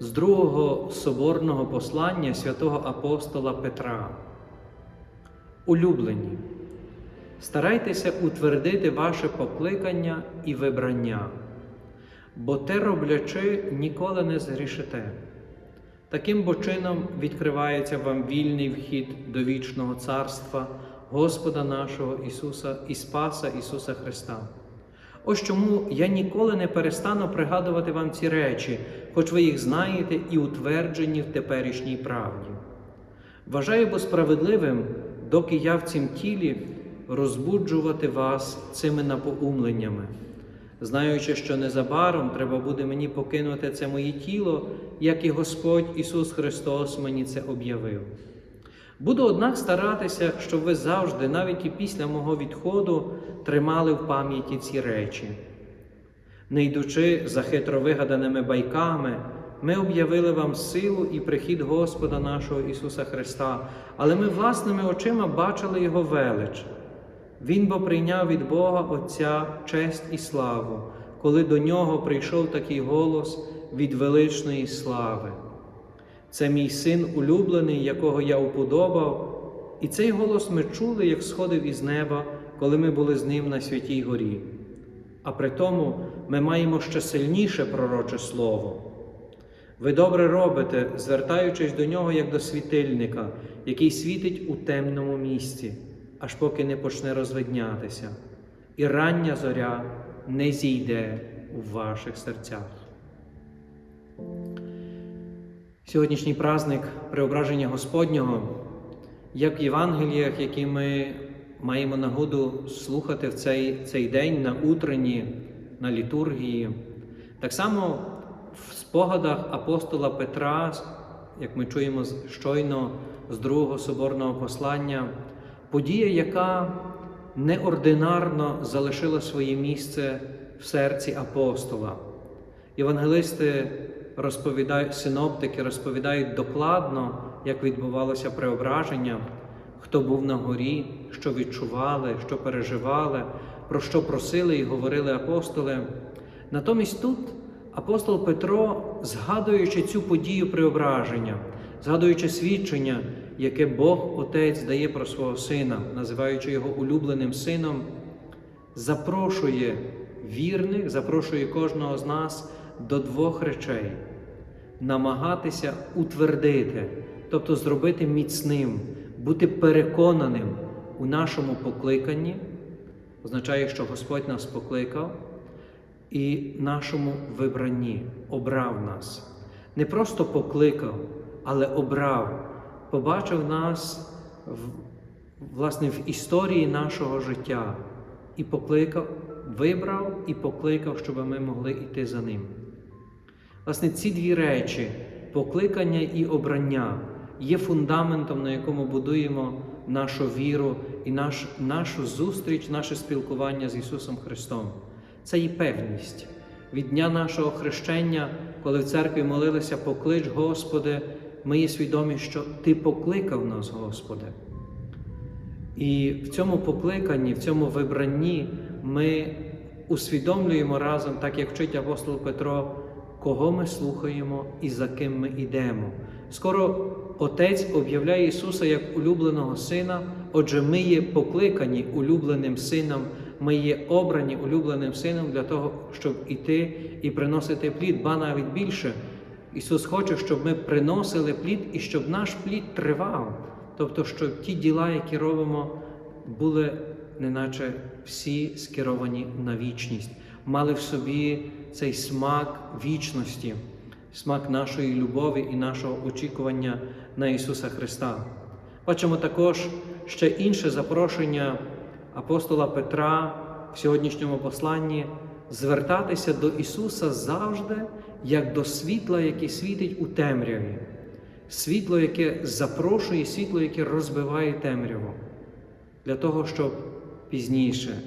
З другого соборного послання святого апостола Петра. Улюблені. Старайтеся утвердити ваше покликання і вибрання, бо те роблячи ніколи не згрішите. Таким бо чином відкривається вам вільний вхід до вічного царства Господа нашого Ісуса і Спаса Ісуса Христа. Ось чому я ніколи не перестану пригадувати вам ці речі, хоч ви їх знаєте і утверджені в теперішній правді. Вважаю бо справедливим, доки я в цім тілі розбуджувати вас цими напоумленнями, знаючи, що незабаром треба буде мені покинути це моє тіло, як і Господь Ісус Христос мені це об'явив. Буду, однак, старатися, щоб ви завжди, навіть і після мого відходу, тримали в пам'яті ці речі. Не йдучи за хитро вигаданими байками, ми об'явили вам силу і прихід Господа нашого Ісуса Христа, але ми власними очима бачили Його велич. Він бо прийняв від Бога Отця честь і славу, коли до нього прийшов такий голос від величної слави. Це мій син улюблений, якого я уподобав, і цей голос ми чули, як сходив із неба, коли ми були з ним на святій горі. А при тому ми маємо ще сильніше пророче слово. Ви добре робите, звертаючись до нього як до світильника, який світить у темному місці, аж поки не почне розвиднятися, і рання зоря не зійде у ваших серцях. Сьогоднішній праздник Преображення Господнього, як в Євангеліях, які ми маємо нагоду слухати в цей, цей день на утренні, на літургії, так само в спогадах апостола Петра, як ми чуємо щойно з другого соборного послання, подія, яка неординарно залишила своє місце в серці апостола. Євангелисти розповідають, синоптики розповідають докладно, як відбувалося преображення, хто був на горі, що відчували, що переживали, про що просили і говорили апостоли. Натомість тут апостол Петро, згадуючи цю подію преображення, згадуючи свідчення, яке Бог Отець дає про свого сина, називаючи його улюбленим сином, запрошує вірних, запрошує кожного з нас до двох речей: намагатися утвердити, тобто зробити міцним, бути переконаним у нашому покликанні, означає, що Господь нас покликав, і нашому вибранні обрав нас. Не просто покликав, але обрав, побачив нас в, власне в історії нашого життя і покликав, вибрав і покликав, щоб ми могли йти за ним. Власне, ці дві речі, покликання і обрання, є фундаментом, на якому будуємо нашу віру і наш, нашу зустріч, наше спілкування з Ісусом Христом. Це і певність. Від дня нашого хрещення, коли в церкві молилися, поклич, Господи, ми є свідомі, що Ти покликав нас, Господи. І в цьому покликанні, в цьому вибранні ми усвідомлюємо разом, так як вчить апостол Петро, кого ми слухаємо і за ким ми йдемо. Скоро Отець об'являє Ісуса як улюбленого Сина, отже, ми є покликані улюбленим Сином, ми є обрані улюбленим Сином для того, щоб іти і приносити плід, ба навіть більше. Ісус хоче, щоб ми приносили плід і щоб наш плід тривав. Тобто, щоб ті діла, які робимо, були неначе всі скеровані на вічність, мали в собі цей смак вічності, смак нашої любові і нашого очікування на Ісуса Христа. Бачимо також ще інше запрошення апостола Петра в сьогоднішньому посланні звертатися до Ісуса завжди як до світла, яке світить у темряві, світло, яке запрошує, світло, яке розбиває темряву, для того, щоб пізніше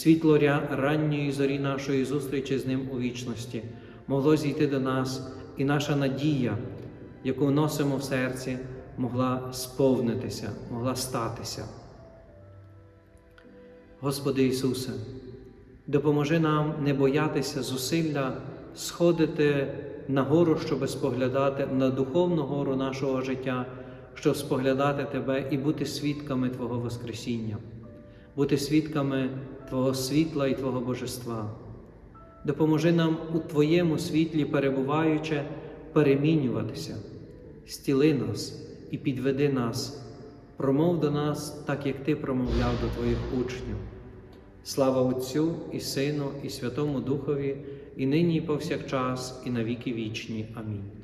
світло ранньої зорі нашої зустрічі з Ним у вічності могло зійти до нас, і наша надія, яку носимо в серці, могла сповнитися, могла статися. Господи Ісусе, допоможи нам не боятися зусилля сходити на гору, щоб споглядати на духовну гору нашого життя, щоб споглядати Тебе і бути свідками Твого Воскресіння, бути свідками Твого світла і Твого Божества. Допоможи нам у Твоєму світлі, перебуваючи, перемінюватися, стіли нас і підведи нас, промов до нас, так як Ти промовляв до Твоїх учнів. Слава Отцю і Сину, і Святому Духові, і нині, і повсякчас, і на віки вічні. Амінь.